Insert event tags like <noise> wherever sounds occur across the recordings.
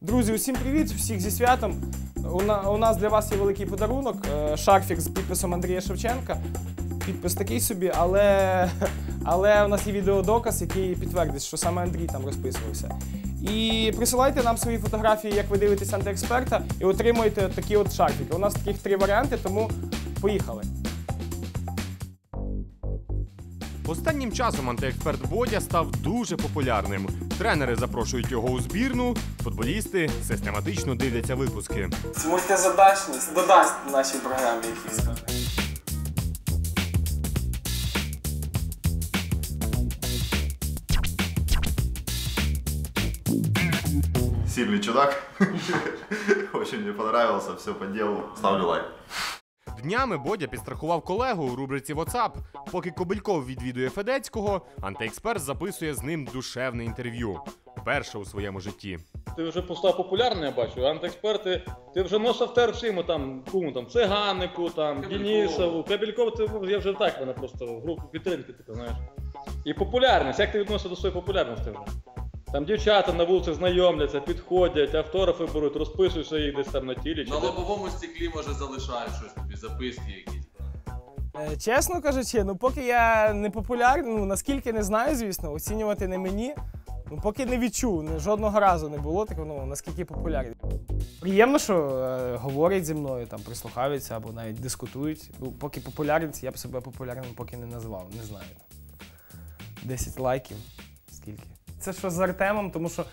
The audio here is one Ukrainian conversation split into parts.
Друзі, усім привіт! Всіх зі святом. У, нас для вас є великий подарунок. е, Шарфік з підписом Андрія Шевченка. Підпис такий собі, але, <laughs> але у нас є відеодоказ, який підтвердить, що саме Андрій там розписувався. І присилайте нам свої фотографії, як ви дивитесь антиексперта, і отримуєте такі от шарфіки. У нас таких три варіанти, тому поїхали. Останнім часом антиексперт Бодя став дуже популярним. Тренери запрошують його у збірну, футболісти систематично дивляться випуски. Мультизадачність додасть нашій програмі якісь. Сильный чудак. <laughs> Очень мне понравился, все по делу. Ставлю лайк. Днями Бодя підстрахував колегу у рубриці WhatsApp. Поки Кобильков відвідує Федецького, антиексперт записує з ним душевне інтерв'ю. Перше у своєму житті. Ти вже постав популярний, я бачу. Антиексперти, ти вже носив втер всім там кому там Циганику, там Денісову, Кабельков, ти я вже так мене просто в групу підтримки, ти знаєш. І популярність. Як ти відносишся до своєї популярності вже? Там дівчата на вулиці знайомляться, підходять, автографи беруть, розписуються їх десь там на тілі. Чи На де. лобовому стеклі може залишають щось тобі, записки якісь. Е, Чесно кажучи, ну поки я не популярний, ну наскільки не знаю, звісно, оцінювати не мені. Ну, поки не відчув, ні, жодного разу не було такого, ну, наскільки популярний. Приємно, що е, говорять зі мною, там, прислухаються або навіть дискутують. Ну, поки популярність, я б себе популярним поки не назвав, не знаю. 10 лайків. Скільки? Це що з Артемом, тому що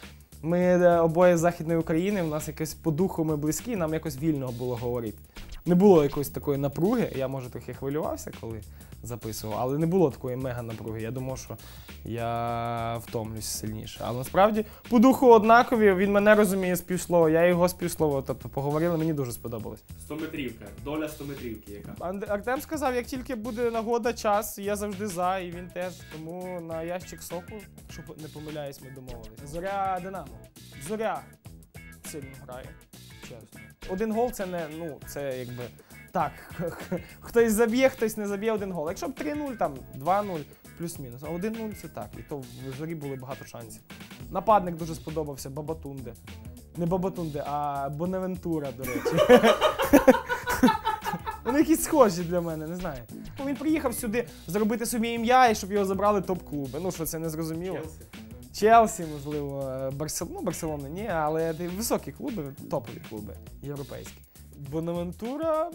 ми е, обоє з Західної України, у нас якось по духу ми близькі, нам якось вільно було говорити. Не було якоїсь такої напруги. Я може трохи хвилювався, коли записував, але не було такої мега напруги. Я думав, що я втомлюсь сильніше. Але насправді по духу однакові, він мене розуміє з півслова, я його з півслова. Тобто поговорили, мені дуже сподобалось. 100-метрівка, доля 100-метрівки яка. Анд- Артем сказав, як тільки буде нагода, час, я завжди за, і він теж. Тому на ящик соку, щоб не помиляюсь, ми домовилися. Зоря Динамо. Зоря сильно грає. Чесно. Один гол це не, ну, це якби. Так, <laughs> хтось заб'є, хтось не заб'є один гол. Якщо б 3-0, там 2-0, плюс-мінус. А 1-0 це так. І то в зорі було багато шансів. Нападник дуже сподобався, Бабатунде. Не Бабатунде, а Бонавентура, до речі. <laughs> Вони якісь схожі для мене, не знаю. Він приїхав сюди зробити собі ім'я і щоб його забрали топ-клуби. Ну що це не зрозуміло. Челсі, можливо, Барселона, ну, Барселона ні, але високі клуби, топові клуби, європейські. Бонавентура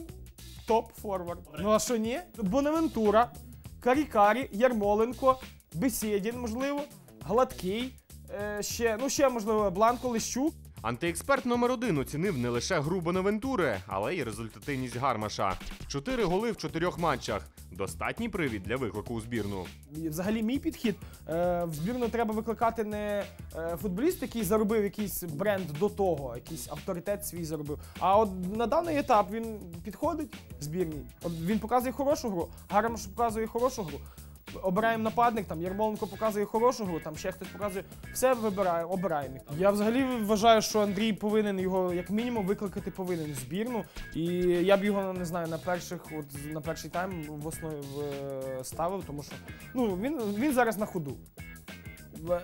топ-форвард. Ну а що ні? Бонавентура, Карікарі, Ярмоленко, Бесєдін, можливо, Гладкий, е, ще, ну ще, можливо, Бланко Лищук. Антиексперт номер один оцінив не лише гру Бонавентури, але й результативність Гармаша. Чотири голи в чотирьох матчах. Достатній привід для виклику у збірну. Взагалі, мій підхід е, в збірну треба викликати не е, футболіст, який заробив якийсь бренд до того, якийсь авторитет свій заробив. А от на даний етап він підходить збірній. От він показує хорошу гру, Гармаш показує хорошу гру. Обираємо нападник, там Ярмоленко показує хорошу гру, там ще хтось показує. Все вибирає, обираємо. їх. Я взагалі вважаю, що Андрій повинен його як мінімум викликати повинен в збірну. І я б його не знаю на перших, от на перший тайм в основі в- ставив, тому що ну він, він зараз на ходу.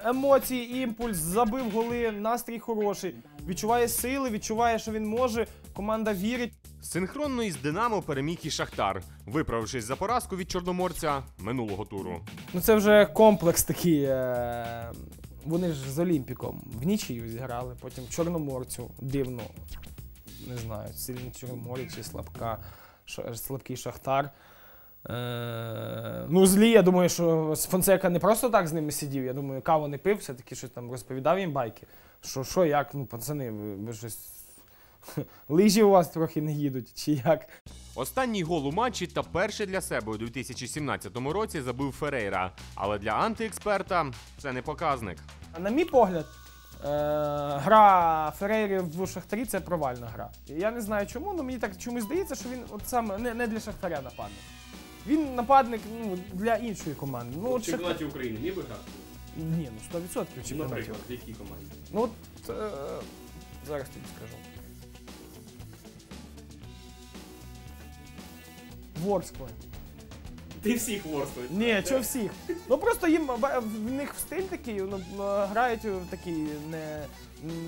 Емоції, імпульс, забив голи, настрій хороший. Відчуває сили, відчуває, що він може. Команда вірить. Синхронно із Динамо переміг і Шахтар, виправившись за поразку від чорноморця минулого туру. Ну це вже комплекс такий. Е- вони ж з Олімпіком в нічию зіграли, потім Чорноморцю дивно. Не знаю, сильний Чорноморець чи слабка, слабкий Шахтар. Е- ну, злі, я думаю, що Фонсека не просто так з ними сидів. Я думаю, каву не пив, все-таки щось там розповідав їм байки. Що, що, як, ну, пацани, ви, ви щось. <laughs> Лижі у вас трохи не їдуть, чи як. Останній гол у матчі та перший для себе у 2017 році забив Ферейра. Але для антиексперта це не показник. На мій погляд, е- гра Ферейри в Шахтарі це провальна гра. Я не знаю чому, але мені так чомусь здається, що він от саме не, не для Шахтаря нападник. Він нападник ну, для іншої команди. Ну, от Шахтар... чемпіонаті України міг би грати? Ні, ну 100% в чемпіонаті. Наприклад, в якій команді? Ну от е- зараз тобі скажу. Ворскла. Ти всіх ворствуєш. Ні, чого всіх. Ну просто їм в них в стиль такий, ну, грають в такий не,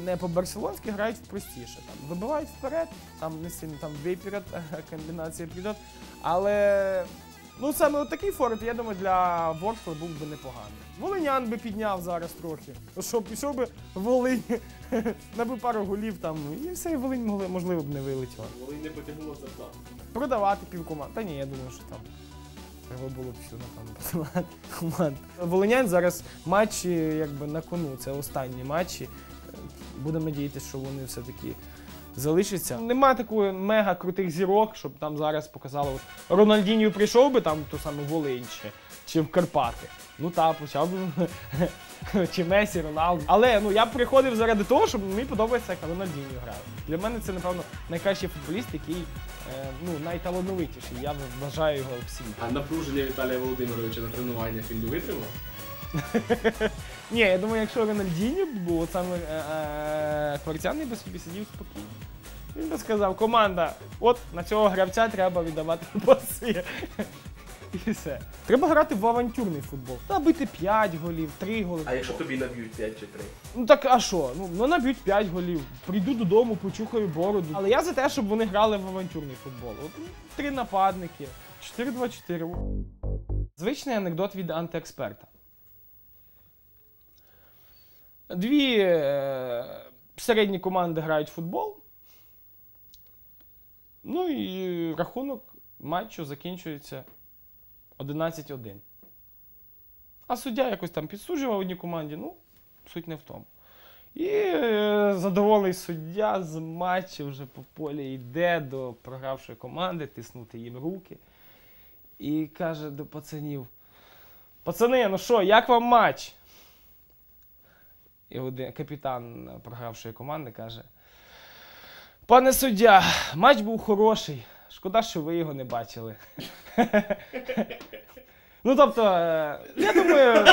не по-барселонськи, грають простіше. Там, вибивають вперед, там не сильно там дві вперед, <laughs> комбінація підет. Але ну саме от такий форвард, я думаю, для Ворскла був би непоганий. Волинян би підняв зараз трохи. Ну, Що пішов би Волинь, <laughs> набив пару голів там, і все, і Волинь можливо б не вилетіла. Волинь не потягнуло зарплату. продавати півкоманд. Та ні, я думаю, що там треба було б всю, напевно, продавати команд. Волинянь зараз матчі якби на кону. Це останні матчі. Будемо надіятися, що вони все-таки залишаться. Нема такої мега крутих зірок, щоб там зараз показало. От Рональдіньо прийшов би там ту саму Волинь чи, чи в Карпати. Ну та, почав би <laughs> чи Месі, Роналду. Але ну я приходив заради того, щоб мені подобається, як Рональдіньо грає. Для мене це, напевно, найкращий футболіст, який е, ну, найталановитіший. Я вважаю його в світі. А напруження Віталія Володимировича на тренуваннях він витримав? <laughs> Ні, я думаю, якщо Рональдіньо б був, от саме е, е, Кварцяний би собі сидів спокійно. Він би сказав, команда, от на цього гравця треба віддавати <laughs> паси. І все. Треба грати в авантюрний футбол. Та бити 5 голів, 3 голи. А якщо тобі наб'ють 5 чи 3? Ну так а що? Ну, ну наб'ють 5 голів. Прийду додому, почухаю бороду. Але я за те, щоб вони грали в авантюрний футбол. От ну, три нападники, 4-2-4. Звичний анекдот від антиексперта. Дві е, середні команди грають в футбол. Ну і рахунок матчу закінчується 11-1. А суддя якось там підсуджував одній команді, ну, суть не в тому. І е, задоволений суддя з матчу вже по полі йде до програвшої команди, тиснути їм руки. І каже до пацанів: Пацани, ну що, як вам матч? І один капітан програвшої команди каже: Пане суддя, матч був хороший. Шкода, що ви його не бачили. <laughs> Ну, тобто, е, я думаю,